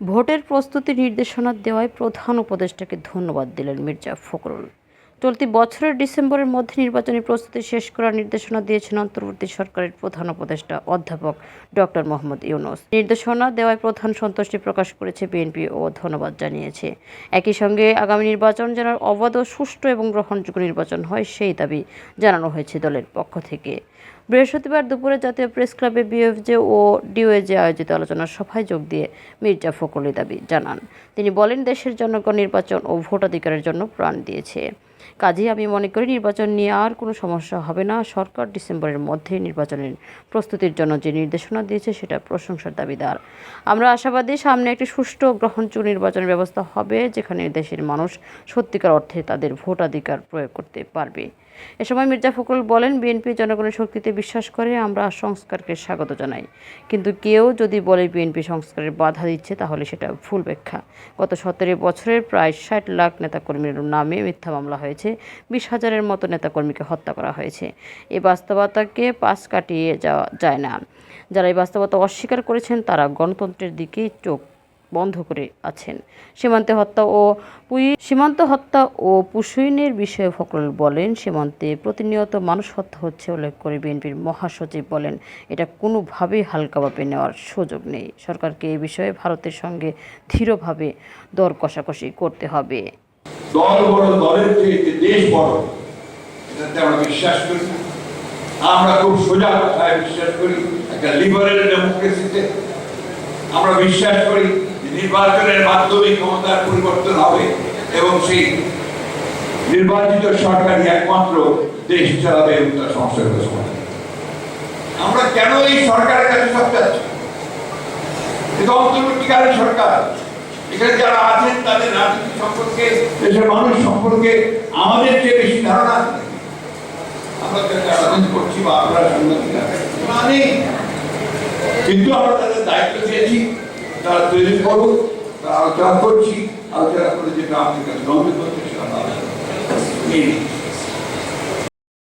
ভোটের প্রস্তুতি নির্দেশনা দেওয়ায় প্রধান উপদেষ্টাকে ধন্যবাদ দিলেন মির্জা ফখরুল। চলতি বছরের ডিসেম্বরের মধ্যে নির্বাচনী প্রস্তুতি শেষ করার নির্দেশনা দিয়েছেন অন্তর্বর্তী সরকারের প্রধান উপদেষ্টা অধ্যাপক ডক্টর মোহাম্মদ ইউনুস। নির্দেশনা দেওয়ায় প্রধান সন্তুষ্টি প্রকাশ করেছে বিএনপি ও ধন্যবাদ জানিয়েছে। একই সঙ্গে আগামী নির্বাচন যেন অবাধ, সুষ্ঠু এবং গ্রহণযোগ্য নির্বাচন হয় সেই দাবি জানানো হয়েছে দলের পক্ষ থেকে। বৃহস্পতিবার দুপুরে জাতীয় প্রেস ক্লাবে বিএফজে ও ডিওএজে আয়োজিত আলোচনা সভায় যোগ দিয়ে মির্জা ফখরুল দাবি জানান। তিনি বলেন, দেশের জনগণ নির্বাচন ও ভোটাধিকারের জন্য প্রাণ দিয়েছে। কাজেই আমি মনে করি নির্বাচন নিয়ে আর কোনো সমস্যা হবে না। সরকার ডিসেম্বরের মধ্যে নির্বাচনের প্রস্তুতির জন্য যে নির্দেশনা দিয়েছে সেটা প্রশংসার দাবিদার। আমরা আশাবাদী সামনে একটি সুষ্ঠু গ্রহণযোগ্য নির্বাচনের ব্যবস্থা হবে, যেখানে দেশের মানুষ সত্যিকার অর্থে তাদের ভোটাধিকার প্রয়োগ করতে পারবে। এ সময় মির্জা ফখরুল বলেন, বিএনপি জনগণের শক্তিতে বিশ্বাস করে, আমরা সংস্কারকে স্বাগত জানাই। কিন্তু কেউ যদি বলে বিএনপি সংস্কারের বাধা দিচ্ছে, তাহলে সেটা ভুল ব্যাখ্যা। গত সতেরো বছরের প্রায় ষাট লাখ নেতাকর্মীর নামে মিথ্যা মামলা হয়েছে। বিশ হাজারের মতো নেতাকর্মীকে হত্যা করা হয়েছে। এই বাস্তবতাকে পাশ কাটিয়ে যাওয়া যায় না। যারা এই বাস্তবতা অস্বীকার করেছেন, তারা গণতন্ত্রের দিকেই চোখ বন্ধ করে আছেন। সীমান্তে হত্যা ও পুই, সীমান্ত হত্যা ও পুষইনের বিষয়ে ফখরুল বলেন, সীমান্তে প্রতিনিয়ত মানুষ হত্যা হচ্ছে উল্লেখ করে বিএনপির মহাসচিব বলেন। এটা কোনোভাবেই হালকাভাবে নেওয়ার সুযোগ নেই। সরকারকে এ বিষয়ে ভারতের সঙ্গে ধীরভাবে দর কষাকষি করতে হবে। দল বড়, দলের চেয়ে দেশ বড়, এটাতে আমরা বিশ্বাস করি আমরা খুব সোজা কথায় বিশ্বাস করি, একটা লিবারেল ডেমোক্রেসিতে আমরা বিশ্বাস করি নির্বাচনের মাধ্যমে ক্ষমতার পরিবর্তন হবে এবং সেই নির্বাচিত সরকারই একমাত্র দেশ চালাবে এবং তার করবে। আমরা কেন এই সরকারের কাছে সব চাচ্ছি এটা অন্তর্বর্তীকালীন সরকার। এখানে যারা আছেন, তাদের রাজনীতি সম্পর্কে, দেশের মানুষ সম্পর্কে আমাদের চেয়ে বেশি ধারণা আছে। আমরা করছি বা আমরা কিন্তু আমরা তাদের দায়িত্ব দিয়েছি তারা তৈরি করুক, তারা আলোচনা করছি, আলোচনা করে যেটা আমাদের কাছে